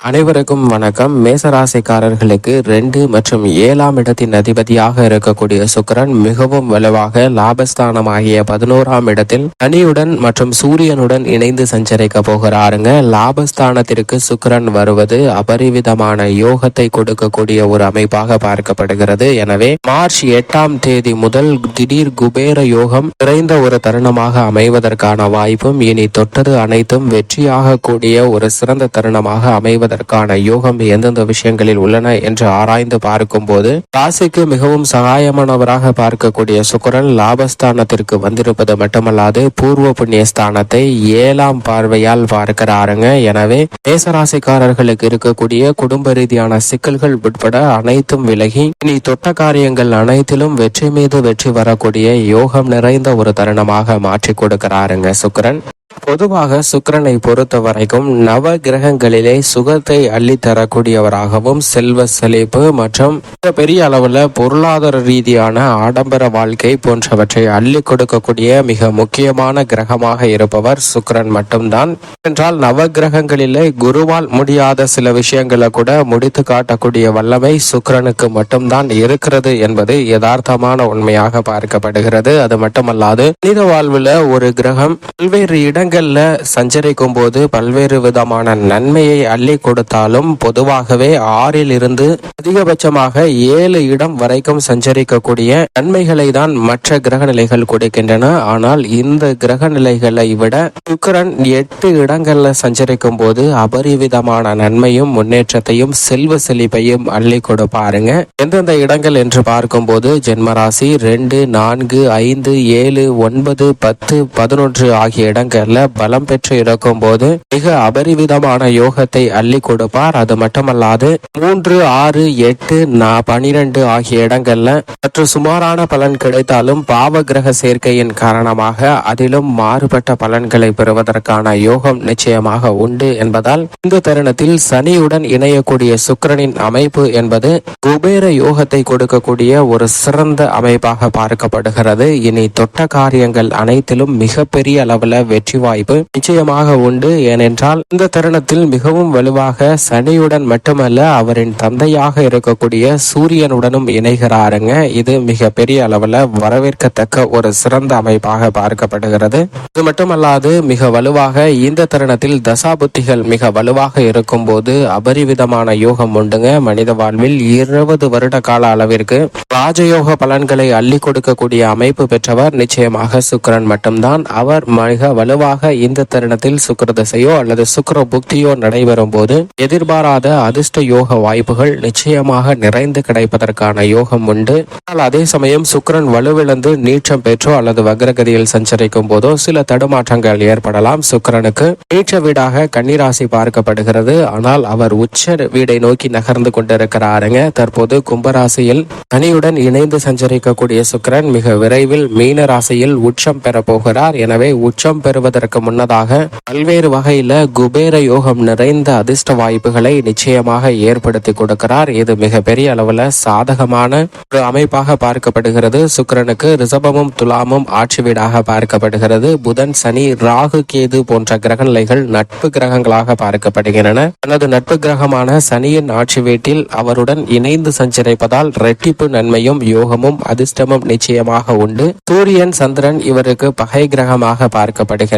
அனைவருக்கும் வணக்கம். மேசராசிக்காரர்களுக்கு ரெண்டு மற்றும் ஏழாம் இடத்தின் அதிபதியாக இருக்கக்கூடிய சுக்கிரன் மிகவும் வலுவாக லாபஸ்தானமாகிய பதினோராம் இடத்தில் சனியுடன் மற்றும் சூரியனுடன் இணைந்து சஞ்சரிக்க போகிறாருங்க. லாபஸ்தானத்திற்கு சுக்கிரன் வருவது அபரிவிதமான யோகத்தை கொடுக்கக்கூடிய ஒரு அமைப்பாக பார்க்கப்படுகிறது. எனவே மார்ச் எட்டாம் தேதி முதல் திடீர் குபேர யோகம் நிறைந்த ஒரு தருணமாக அமைவதற்கான வாய்ப்பும் இனி தொட்டது அனைத்தும் வெற்றியாக கூடிய ஒரு சிறந்த தருணமாக அமைவதற்கான யோகம் எந்தெந்த விஷயங்களில் உள்ளன என்று ஆராய்ந்து பார்க்கும்போது ராசிக்கு மிகவும் சகாயமானவராக பார்க்கக்கூடிய சுக்கரன் லாபஸ்தானத்திற்கு வந்திருப்பது மட்டுமல்லாது பூர்வ புண்ணிய ஸ்தானத்தை ஏழாம் பார்வையால் பார்க்கிறாருங்க. எனவே மேசராசிக்காரர்களுக்கு இருக்கக்கூடிய குடும்ப ரீதியான சிக்கல்கள் உட்பட அனைத்தும் விலகி இனி தொட்ட காரியங்கள் அனைத்திலும் வெற்றி மீது வெற்றி வரக்கூடிய யோகம் நிறைந்த ஒரு தருணமாக மாற்றி கொடுக்கிறாருங்க சுக்கிரன். பொதுவாக சுக்கிரனை பொறுத்த வரைக்கும் நவ கிரகங்களிலே சுகத்தை அள்ளி தரக்கூடியவராகவும் செல்வ செழிப்பு மற்றும் மிக பெரிய அளவுல பொருளாதார ரீதியான ஆடம்பர வாழ்க்கை போன்றவற்றை அள்ளி கொடுக்கக்கூடிய மிக முக்கியமான கிரகமாக இருப்பவர் சுக்கிரன் மட்டும்தான். என்றால் நவ கிரகங்களிலே குருவால் முடியாத சில விஷயங்களை கூட முடித்து காட்டக்கூடிய வல்லமை சுக்கரனுக்கு மட்டும்தான் இருக்கிறது என்பது யதார்த்தமான உண்மையாக பார்க்கப்படுகிறது. அது மட்டுமல்லாது மனித வாழ்வுல ஒரு கிரகம் பல்வேறு இடங்கள்ல சஞ்சரிக்கும் போது பல்வேறு விதமான நன்மையை அள்ளி கொடுத்தாலும் பொதுவாகவே ஆறில் இருந்து அதிகபட்சமாக ஏழு இடம் வரைக்கும் சஞ்சரிக்கக்கூடிய நன்மைகளை தான் மற்ற கிரக நிலைகள் கொடுக்கின்றன. ஆனால் இந்த கிரக நிலைகளை விட சுக்கரன் எட்டு இடங்கள்ல சஞ்சரிக்கும் போது அபரிவிதமான நன்மையும் முன்னேற்றத்தையும் செல்வ செழிப்பையும் அள்ளி கொடுப்பாருங்க எந்தெந்த இடங்கள் என்று பார்க்கும்போது ஜென்மராசி ரெண்டு நான்கு ஐந்து ஏழு ஒன்பது பத்து பதினொன்று ஆகிய இடங்கள்ல பலம் பெற்று இருக்கும் போது மிக அபரிவிதமான யோகத்தை அள்ளி கொடுப்பார். அது மட்டுமல்லாது மூன்று ஆறு எட்டு பனிரெண்டு ஆகிய இடங்கள்ல சற்று சுமாரான பலன் கிடைத்தாலும் பாவ கிரக சேர்க்கையின் காரணமாக அதிலும் மாறுபட்ட பலன்களை பெறுவதற்கான யோகம் நிச்சயமாக உண்டு என்பதால் இந்த தருணத்தில் சனியுடன் இணையக்கூடிய சுக்கிரனின் அமைப்பு என்பது குபேர யோகத்தை கொடுக்கக்கூடிய ஒரு சிறந்த அமைப்பாக பார்க்கப்படுகிறது. இனி தொட்ட காரியங்கள் அனைத்திலும் மிகப்பெரிய அளவுல வெற்றி வாய்ப்பு நிச்சயமாக உண்டு. ஏனென்றால் இந்த தருணத்தில் மிகவும் வலுவாக சனியுடன் மட்டுமல்ல அவரின் தந்தையாக இருக்கக்கூடிய சூரியனுடனும் இணைகிறாருங்க. இது மிக பெரிய அளவுல வரவேற்கத்தக்க ஒரு சிறந்த அமைப்பாக பார்க்கப்படுகிறது. இது மட்டுமல்லாது மிக வலுவாக இந்த தருணத்தில் தசாபுத்திகள் மிக வலுவாக இருக்கும் போது அபரிவிதமான யோகம் உண்டுங்க. மனித வாழ்வில் இருபது வருட கால அளவிற்கு ராஜயோக பலன்களை அள்ளி கொடுக்கக்கூடிய அமைப்பு பெற்றவர். நிச்சயமாக சுக்கிரன் மட்டும்தான். அவர் மிக வலுவாக பொதுவாக இந்த தருணத்தில் சுக்கர தசையோ அல்லது சுக்கர புக்தியோ நடைபெறும் போது எதிர்பாராத அதிர்ஷ்ட யோக வாய்ப்புகள் நிச்சயமாக நிறைந்து கிடைப்பதற்கான யோகம் உண்டு. ஆனால் அதே சமயம் சுக்கரன் வலுவிழந்து நீச்சம் பெற்றோ அல்லது வக்ரகதியில் சஞ்சரிக்கும் போதோ சில தடுமாற்றங்கள் ஏற்படலாம் சுக்கரனுக்கு. நீச்ச வீடாக கன்னிராசி பார்க்கப்படுகிறது. ஆனால் அவர் உச்ச வீடை நோக்கி நகர்ந்து கொண்டிருக்கிறாருங்க. தற்போது கும்பராசியில் சனியுடன் இணைந்து சஞ்சரிக்கக்கூடிய சுக்கரன் மிக விரைவில் மீன ராசியில் உச்சம் பெற போகிறார். எனவே உச்சம் பெறுவது பெறுவதற்கு முன்னதாக பல்வேறு வகையில குபேர யோகம் நிறைந்த அதிர்ஷ்ட வாய்ப்புகளை நிச்சயமாக ஏற்படுத்தி கொடுக்கிறார். இது மிக பெரிய அளவுல சாதகமான ஒரு அமைப்பாக பார்க்கப்படுகிறது. சுக்கிரனுக்கு ரிஷபமும் துலாமும் ஆட்சி வீடாக பார்க்கப்படுகிறது. புதன் சனி ராகு கேது போன்ற கிரக நிலைகள் நட்பு கிரகங்களாக பார்க்கப்படுகின்றன. தனது நட்பு கிரகமான சனியின் ஆட்சி வீட்டில் அவருடன் இணைந்து சஞ்சரிப்பதால் ரெட்டிப்பு நன்மையும் யோகமும் அதிர்ஷ்டமும் நிச்சயமாக உண்டு. சூரியன் சந்திரன் இவருக்கு பகை கிரகமாக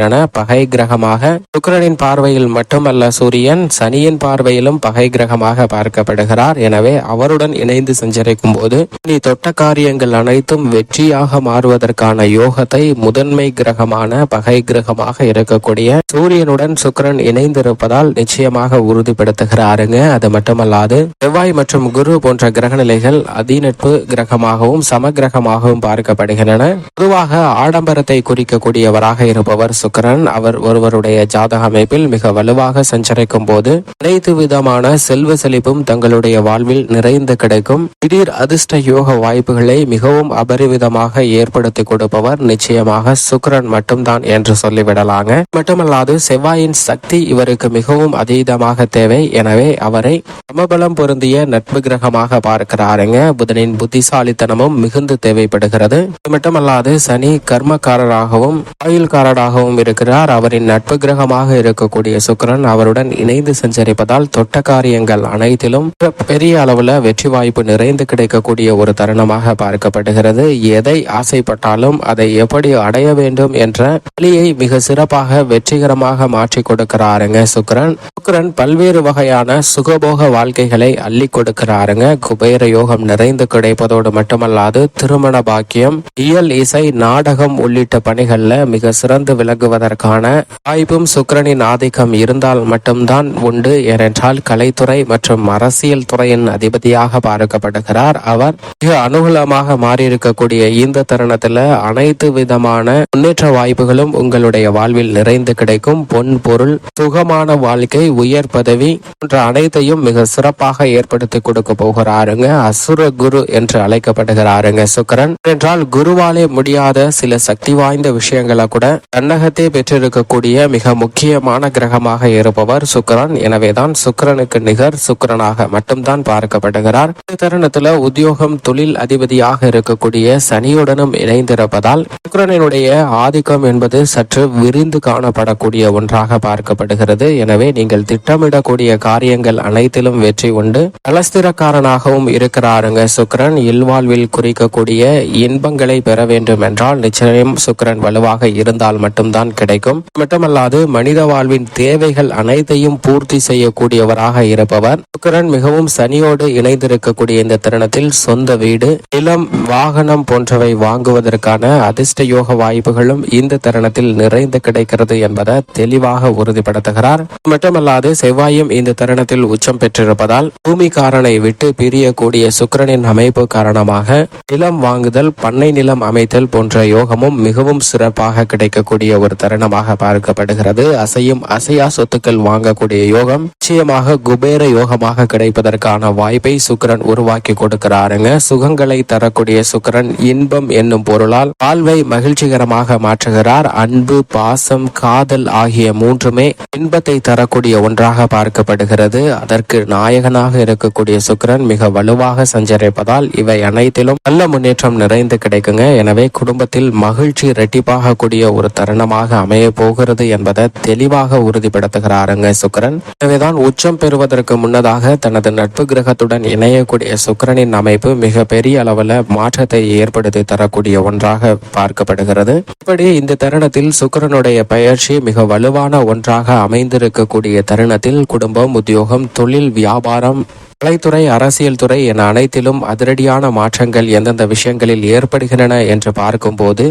பார்க்கப்படுகின்றன பகை கிரகமாக சுக்கரனின் பார்வையில் மட்டுமல்ல சூரியன் சனியின் பார்வையிலும் பகை கிரகமாக பார்க்கப்படுகிறார். எனவே அவருடன் இணைந்து சஞ்சரிக்கும் போது நீ தொட்ட காரியங்கள் அனைத்தும் வெற்றியாக மாறுவதற்கான யோகத்தை முதன்மை கிரகமான பகை கிரகமாக இருக்கக்கூடிய சூரியனுடன் சுக்கிரன் இணைந்திருப்பதால் நிச்சயமாக உறுதிப்படுத்துகிறாருங்க. அது மட்டுமல்லாது செவ்வாய் மற்றும் குரு போன்ற கிரகநிலைகள் அதிநட்பு கிரகமாகவும் சமகிரகமாகவும் பார்க்கப்படுகின்றன. பொதுவாக ஆடம்பரத்தை குறிக்கக்கூடியவராக இருப்பவர் சுக்கிரன். சுக்கரன் அவர் ஒருவருடைய ஜாதக அமைப்பில் மிக வலுவாக சஞ்சரிக்கும் போது அனைத்து விதமான செல்வ செழிப்பும் தங்களுடைய வாழ்வில் நிறைந்து கிடைக்கும். திடீர் அதிர்ஷ்ட யோக வாய்ப்புகளை மிகவும் அபரிவிதமாக ஏற்படுத்தி கொடுப்பவர் நிச்சயமாக சுக்கரன் மட்டும்தான் என்று சொல்லிவிடலாங்க. மட்டுமல்லாது செவ்வாயின் சக்தி இவருக்கு மிகவும் அதீதமாக தேவை. எனவே அவரை சமபலம் பொருந்திய நட்பு கிரகமாக பார்க்கிறாருங்க. புதனின் புத்திசாலித்தனமும் மிகுந்து தேவைப்படுகிறது. மட்டுமல்லாது சனி கர்மக்காரராகவும் ஆயுள்காரராகவும் இருக்கிறார் அவரின் நட்பு கிரகமாக இருக்கக்கூடிய சுக்கிரன் அவருடன் இணைந்து சஞ்சரிப்பதால் தொட்ட காரியங்கள் அனைத்திலும் பெரிய அளவுல வெற்றி வாய்ப்பு நிறைந்து கிடைக்கக்கூடிய ஒரு தருணமாக பார்க்கப்படுகிறது. எதை ஆசைப்பட்டாலும் அதை எப்படி அடைய வேண்டும் என்ற வழியை மிக சிறப்பாக வெற்றிகரமாக மாற்றி கொடுக்கிறாருங்க சுக்கிரன். சுக்கிரன் பல்வேறு வகையான சுகபோக வாழ்க்கைகளை அள்ளி கொடுக்கிறாருங்க. குபேர யோகம் நிறைந்து கிடைப்பதோடு மட்டுமல்லாது திருமண பாக்கியம் இயல் இசை நாடகம் உள்ளிட்ட பணிகள்ல மிக சிறந்து விளங்குவதற்கான வாய்ப்பும் சுக்கரனின் ஆதிக்கம் இருந்தால் மட்டும்தான் உண்டு ஏனென்றால் கலைத்துறை மற்றும் அரசியல் துறையின் அதிபதியாக பார்க்கப்படுகிறார் அவர். மிக அனுகூலமாக மாறியிருக்கக்கூடிய இந்த தருணத்துல அனைத்து விதமான முன்னேற்ற வாய்ப்புகளும் உங்களுடைய வாழ்வில் நிறைந்து கிடைக்கும். பொன் பொருள் சுகமான வாழ்க்கை உயர் பதவி போன்ற அனைத்தையும் மிக சிறப்பாக ஏற்படுத்தி கொடுக்க போகிறாருங்க. அசுர குரு என்று அழைக்கப்படுகிறாருங்க சுக்கரன். என்றால் குருவாலே முடியாத சில சக்தி வாய்ந்த விஷயங்களை கூட தன்னகத்தே பெற்றிருக்கக்கூடிய மிக முக்கியமான கிரகமாக இருப்பவர் சுக்கரன். எனவேதான் சுக்கரனுக்கு நிகர் சுக்கரனாக மட்டும்தான் பார்க்கப்படுகிறார். இந்த தருணத்துல உத்தியோகம் தொழில் அதிபதியாக இருக்கக்கூடிய சனியுடனும் இணைந்திருப்பதால் சுக்கரனினுடைய ஆதிக்கம் என்பது சற்று விரிந்து காணப்படக்கூடிய ஒன்றாக பார்க்கப்படுகிறது. எனவே நீங்கள் திட்டமிடக்கூடிய காரியங்கள் அனைத்திலும் வெற்றி உண்டு. கலஸ்திரக்காரனாகவும் இருக்கிறாருங்க சுக்கரன். இல்வாழ்வில் குறிக்கக்கூடிய இன்பங்களை பெற வேண்டும் என்றால் நிச்சயம் சுக்கரன் வலுவாக இருந்தால் மட்டும்தான் கிடைக்கும். மட்டுமல்லாது மனித வாழ்வின் தேவைகள் அனைத்தையும் பூர்த்தி செய்யக்கூடியவராக இருப்பவர். சுக்கரன் மிகவும் சனியோடு இணைந்திருக்கக்கூடிய இந்த தருணத்தில் சொந்த வீடு நிலம் வாகனம் போன்றவை வாங்குவதற்கான அதிர்ஷ்ட யோக வாய்ப்புகளும் இந்த தருணத்தில் நிறைந்து கிடைக்கிறது என்பதை தெளிவாக உறுதிப்படுத்துகிறார். மட்டுமல்லாது செவ்வாயும் இந்த தருணத்தில் உச்சம் பெற்றிருப்பதால் பூமிக்காரனை விட்டு பிரியக்கூடிய சுக்கிரனின் அமைப்பு காரணமாக நிலம் வாங்குதல் பண்ணை நிலம் அமைத்தல் போன்ற யோகமும் மிகவும் சிறப்பாக கிடைக்கக்கூடிய ஒரு தருணமாக பார்க்கப்படுகிறது. அசையும் அசையா சொத்துக்கள் வாங்கக்கூடிய யோகம் நிச்சயமாக குபேர யோகமாக கிடைப்பதற்கான வாய்ப்பை சுக்கிரன் உருவாக்கி கொடுக்கிறாருங்க. சுகங்களை தரக்கூடிய சுக்கிரன் இன்பம் என்னும் பொருளால் வாழ்வை மகிழ்ச்சிகரமாக மாற்றுகிறார். அன்பு பாசம் காதல் ஆகிய மூன்றுமே இன்பத்தை தரக்கூடிய ஒன்றாக பார்க்கப்படுகிறது. அதற்கு நாயகனாக இருக்கக்கூடிய சுக்கிரன் மிக வலுவாக சஞ்சரிப்பதால் இவை அனைத்திலும் நல்ல முன்னேற்றம் நிறைந்து கிடைக்குங்க. எனவே குடும்பத்தில் மகிழ்ச்சி இரட்டிப்பாக கூடிய ஒரு தருணமாக அமைய போகிறது என்பதை தெளிவாக உறுதிப்படுத்துகிறாருங்க சுக்கிரன். எனவேதான் உச்சம் பெறுவதற்கு முன்னதாக தனது நட்பு கிரகத்துடன் இணையக்கூடிய சுக்கிரனின் அமைப்பு மிக பெரிய அளவில் மாற்றத்தை ஏற்படுத்தி தரக்கூடிய ஒன்றாக பார்க்கப்படுகிறது. இப்படி இந்த தருணத்தில் சுக்கிரனுடைய பயிற்சி மிக வலுவான ஒன்றாக அமைந்திருக்கக்கூடிய தருணத்தில் குடும்பம் உத்தியோகம் தொழில் வியாபாரம் கலைத்துறை அரசியல் துறை என அனைத்திலும் அதிரடியான மாற்றங்கள் எந்தெந்த விஷயங்களில் ஏற்படுகின்றன என்று பார்க்கும்போது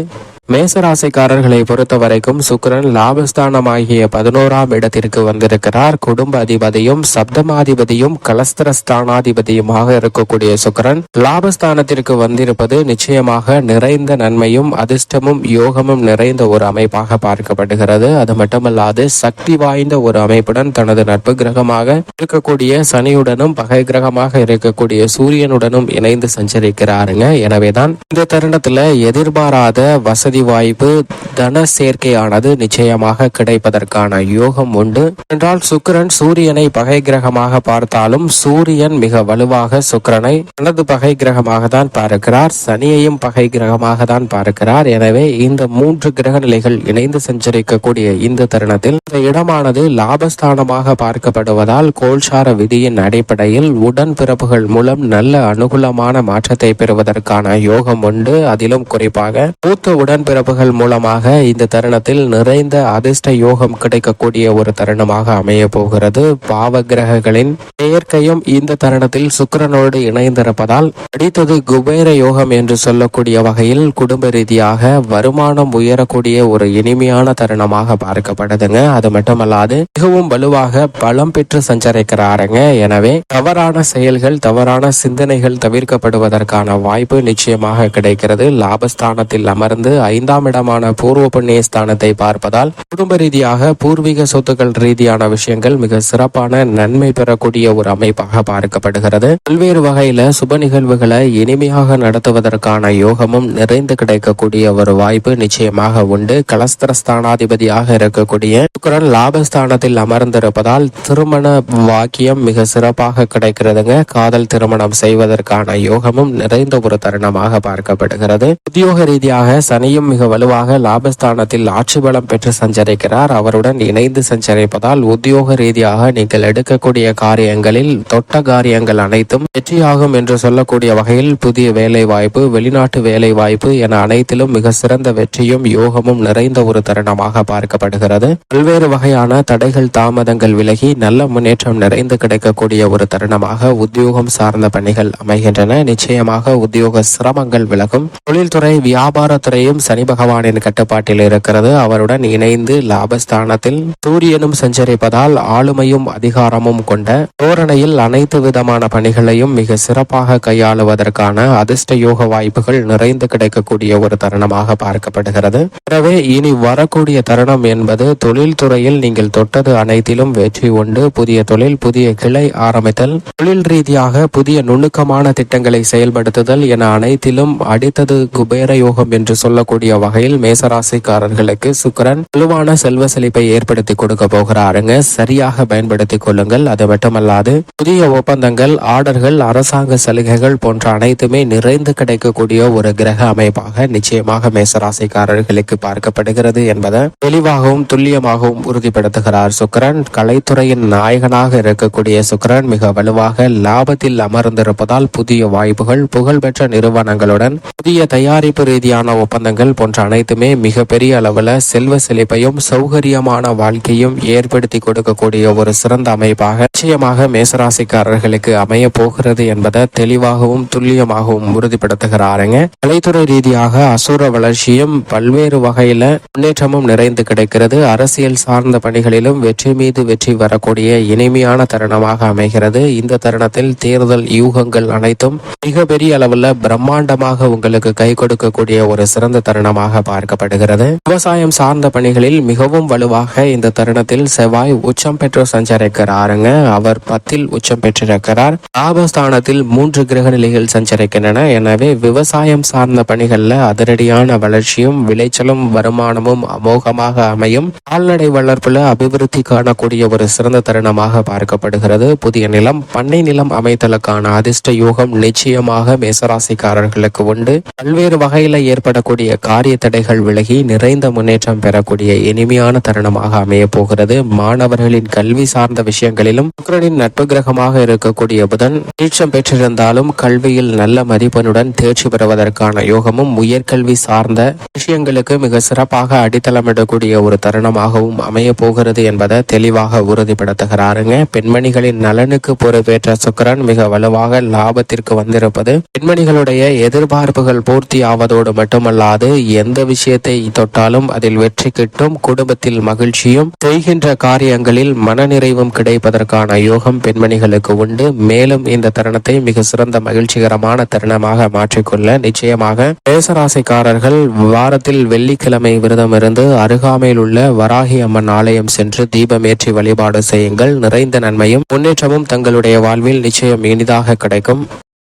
மேசராசிக்காரர்களை பொறுத்த வரைக்கும் சுக்கிரன் லாபஸ்தானமாகிய பதினோராம் இடத்திற்கு வந்திருக்கிறார். குடும்ப அதிபதியும் சப்தமாதிபதியும் கலஸ்திரஸ்தானாதிபதியுமாக இருக்கக்கூடிய சுக்கிரன் லாபஸ்தானத்திற்கு வந்திருப்பது நிச்சயமாக நிறைந்த நன்மையும் அதிர்ஷ்டமும் யோகமும் நிறைந்த ஒரு அமைப்பாக பார்க்கப்படுகிறது. அது மட்டுமல்லாது சக்தி வாய்ந்த ஒரு அமைப்புடன் தனது நட்பு கிரகமாக இருக்கக்கூடிய சனியுடனும் பகை கிரகமாக இருக்கக்கூடிய சூரியனுடனும் இணைந்து சஞ்சரிக்கிறாருங்க. எனவேதான் இந்த தருணத்துல எதிர்பாராத வசதி வாய்ப்பு தன சேர்க்கையானது நிச்சயமாக கிடைப்பதற்கான யோகம் உண்டு. என்றால் சுக்கிரன் சூரியனை பகை கிரகமாக பார்த்தாலும் சூரியன் மிக வலுவாக சுக்கிரனை தனது பகை கிரகமாக தான் பார்க்கிறார் சனியையும் பகை கிரகமாக தான் பார்க்கிறார். எனவே இந்த மூன்று கிரக நிலைகள் இணைந்து சஞ்சரிக்கக்கூடிய இந்த தருணத்தில் இந்த இடமானது லாபஸ்தானமாக பார்க்கப்படுவதால் கோல்சார விதியின் அடிப்படையில் உடன் பிறப்புகள் மூலம் நல்ல அனுகூலமான மாற்றத்தை பெறுவதற்கான யோகம் உண்டு. அதிலும் குறிப்பாக மூத்த பிறப்புகள் மூலமாக இந்த தருணத்தில் நிறைந்த அதிர்ஷ்ட யோகம் கிடைக்கக்கூடிய ஒரு தருணமாக அமைய போகிறது. பாவ கிரகங்களின் செயற்கையும் இந்த தருணத்தில் சுக்கிரனோடு இணைந்திருப்பதால் அடித்தது குபேர யோகம் என்று சொல்லக்கூடிய வகையில் குடும்ப ரீதியாக வருமானம் உயரக்கூடிய ஒரு இனிமையான தருணமாக பார்க்கப்படுதுங்க. அது மட்டுமல்லாது மிகவும் வலுவாக பலம் பெற்று சஞ்சரிக்கிறாருங்க. எனவே தவறான செயல்கள் தவறான சிந்தனைகள் தவிர்க்கப்படுவதற்கான வாய்ப்பு நிச்சயமாக கிடைக்கிறது. லாபஸ்தானத்தில் அமர்ந்து ஐந்தாம் இடமான பூர்வ புண்ணிய ஸ்தானத்தை பார்ப்பதால் குடும்ப ரீதியாக பூர்வீக சொத்துக்கள் ரீதியான விஷயங்கள் மிக சிறப்பான நன்மை பெறக்கூடிய ஒரு அமைப்பாக பார்க்கப்படுகிறது. பல்வேறு வகையில சுப நிகழ்வுகளை இனிமையாக நடத்துவதற்கான யோகமும் நிறைந்து கிடைக்கக்கூடிய ஒரு வாய்ப்பு நிச்சயமாக உண்டு. கலஸ்திர ஸ்தானாதிபதியாக இருக்கக்கூடிய சுக்கரன் லாபஸ்தானத்தில் அமர்ந்திருப்பதால் திருமண வாக்கியம் மிக சிறப்பாக கிடைக்கிறதுங்க. காதல் திருமணம் செய்வதற்கான யோகமும் நிறைந்த ஒரு தருணமாக பார்க்கப்படுகிறது. உத்தியோக ரீதியாக சனிய சனியும் மிக வலுவாக லாபஸ்தானத்தில் ஆட்சி பலம் பெற்று சஞ்சரிக்கிறார். அவருடன் இணைந்து சஞ்சரிப்பதால் உத்தியோக ரீதியாக நீங்கள் எடுக்கக்கூடிய காரியங்களில் தொட்ட காரியங்கள் அனைத்தும் வெற்றியாகும் என்று சொல்லக்கூடிய வகையில் புதிய வேலை வாய்ப்பு வெளிநாட்டு வேலை வாய்ப்பு என அனைத்திலும் மிக சிறந்த வெற்றியும் யோகமும் நிறைந்த ஒரு தருணமாக பார்க்கப்படுகிறது. பல்வேறு வகையான தடைகள் தாமதங்கள் விலகி நல்ல முன்னேற்றம் நிறைந்து கிடைக்கக்கூடிய ஒரு தருணமாக உத்தியோகம் சார்ந்த பணிகள் அமைகின்றன. நிச்சயமாக உத்தியோக சிரமங்கள் விலகும். தொழில்துறை வியாபாரத்துறையும் சனி பகவானின் கட்டுப்பாட்டில் இருக்கிறது. அவருடன் இணைந்து லாபஸ்தானத்தில் சூரியனும் சஞ்சரிப்பதால் ஆளுமையும் அதிகாரமும் கொண்ட தோரணையில் அனைத்து விதமான பணிகளையும் மிக சிறப்பாக கையாளுவதற்கான அதிர்ஷ்ட யோக வாய்ப்புகள் நிறைந்து கிடைக்கக்கூடிய ஒரு தருணமாக பார்க்கப்படுகிறது. எனவே இனி வரக்கூடிய தருணம் என்பது தொழில்துறையில் நீங்கள் தொட்டது அனைத்திலும் வெற்றி உண்டு. புதிய தொழில் புதிய கிளை ஆரம்பித்தல் தொழில் ரீதியாக புதிய நுணுக்கமான திட்டங்களை செயல்படுத்துதல் என அனைத்திலும் அடித்தது குபேர யோகம் என்று சொல்லக்கூடிய வகையில் மேசராசிக்காரர்களுக்கு சுக்கிரன் வலுவான செல்வ செழிப்பை ஏற்படுத்தி கொடுக்க போகிறாருங்க. சரியாக பயன்படுத்திக் கொள்ளுங்கள். அது மட்டுமல்லாது புதிய ஒப்பந்தங்கள் ஆர்டர்கள் அரசாங்க சலுகைகள் போன்ற அனைத்துமே நிறைந்து கிடைக்கக்கூடிய ஒரு கிரக அமைப்பாக நிச்சயமாக மேசராசிக்காரர்களுக்கு பார்க்கப்படுகிறது என்பதை தெளிவாகவும் துல்லியமாகவும் உறுதிப்படுத்துகிறார் சுக்கிரன். கலைத்துறையின் நாயகனாக இருக்கக்கூடிய சுக்கிரன் மிக வலுவாக லாபத்தில் அமர்ந்திருப்பதால் புதிய வாய்ப்புகள் புகழ்பெற்ற நிறுவனங்களுடன் புதிய தயாரிப்பு ரீதியான ஒப்பந்தங்கள் போன்ற அனைத்துமே மிகப்பெரிய அளவில் செல்வ செழிப்பையும் சௌகரியமான வாழ்க்கையும் ஏற்படுத்தி கொடுக்கக்கூடிய ஒரு சிறந்த அமைப்பாக நிச்சயமாக மேசராசிக்காரர்களுக்கு அமைய போகிறது என்பதை தெளிவாகவும் துல்லியமாகவும் உறுதிப்படுத்துகிறாருங்க. கலைத்துறை ரீதியாக அசுர வளர்ச்சியும் பல்வேறு வகையில முன்னேற்றமும் நிறைந்து கிடைக்கிறது. அரசியல் சார்ந்த பணிகளிலும் வெற்றி மீது வெற்றி வரக்கூடிய இனிமையான தருணமாக அமைகிறது. இந்த தருணத்தில் தேர்தல் யூகங்கள் அனைத்தும் மிகப்பெரிய அளவில் பிரம்மாண்டமாக உங்களுக்கு கை கொடுக்கக்கூடிய ஒரு சிறந்த தருணமாக பார்க்கப்படுகிறது. விவசாயம் சார்ந்த பணிகளில் மிகவும் வலுவாக இந்த தருணத்தில் செவ்வாய் உச்சம் பெற்று சஞ்சரிக்கிறாருங்க. அவர் பத்தில் உச்சம் பெற்றிருக்கிறார். லாபஸ்தானத்தில் மூன்று கிரக நிலைகள் சஞ்சரிக்கின்றன. எனவே விவசாயம் சார்ந்த பணிகள்ல அதிரடியான வளர்ச்சியும் விளைச்சலும் வருமானமும் அமோகமாக அமையும். கால்நடை வளர்ப்புல அபிவிருத்தி காணக்கூடிய ஒரு சிறந்த தருணமாக பார்க்கப்படுகிறது. புதிய நிலம் பண்ணை நிலம் அமைத்தலுக்கான அதிர்ஷ்ட யோகம் நிச்சயமாக மேசராசிக்காரர்களுக்கு உண்டு. பல்வேறு வகையில ஏற்படக்கூடிய காரிய தடைகள் விலகி நிறைந்த முன்னேற்றம் பெறக்கூடிய இனிமையான தருணமாக அமைய போகிறது. மாணவர்களின் கல்வி சார்ந்த விஷயங்களிலும் சுக்கிரனின் நட்பு கிரகமாக இருக்கக்கூடிய புதன் நீச்சம் பெற்றிருந்தாலும் கல்வியில் நல்ல மதிப்பெண்ணுடன் தேர்ச்சி பெறுவதற்கான யோகமும் உயர்கல்வி சார்ந்த விஷயங்களுக்கு மிக சிறப்பாக அடித்தளமிடக்கூடிய ஒரு தருணமாகவும் அமைய போகிறது என்பதை தெளிவாக உறுதிப்படுத்துகிறாருங்க. பெண்மணிகளின் நலனுக்கு பொறுப்பேற்ற சுக்கிரன் மிக வலுவாக லாபத்திற்கு வந்திருப்பது. பெண்மணிகளுடைய எதிர்பார்ப்புகள் பூர்த்தி ஆவதோடு மட்டுமல்லாது எந்த விஷயத்தை தொட்டாலும் அதில் வெற்றி கிட்டும் குடும்பத்தில் மகிழ்ச்சியும் செய்கின்ற காரியங்களில் மனநிறைவும் கிடைப்பதற்கான யோகம் பெண்மணிகளுக்கு உண்டு. மேலும் இந்த தருணத்தை மிக சிறந்த மகிழ்ச்சிகரமான தருணமாக மாற்றிக்கொள்ள நிச்சயமாக மேசராசிக்காரர்கள் வாரத்தில் வெள்ளிக்கிழமை விரதம் இருந்து அருகாமையில் உள்ள வராகி அம்மன் ஆலயம் சென்று தீபமேற்றி வழிபாடு செய்யுங்கள். நிறைந்த நன்மையும் முன்னேற்றமும் தங்களுடைய வாழ்வில் நிச்சயம் இனிதாக கிடைக்கும்.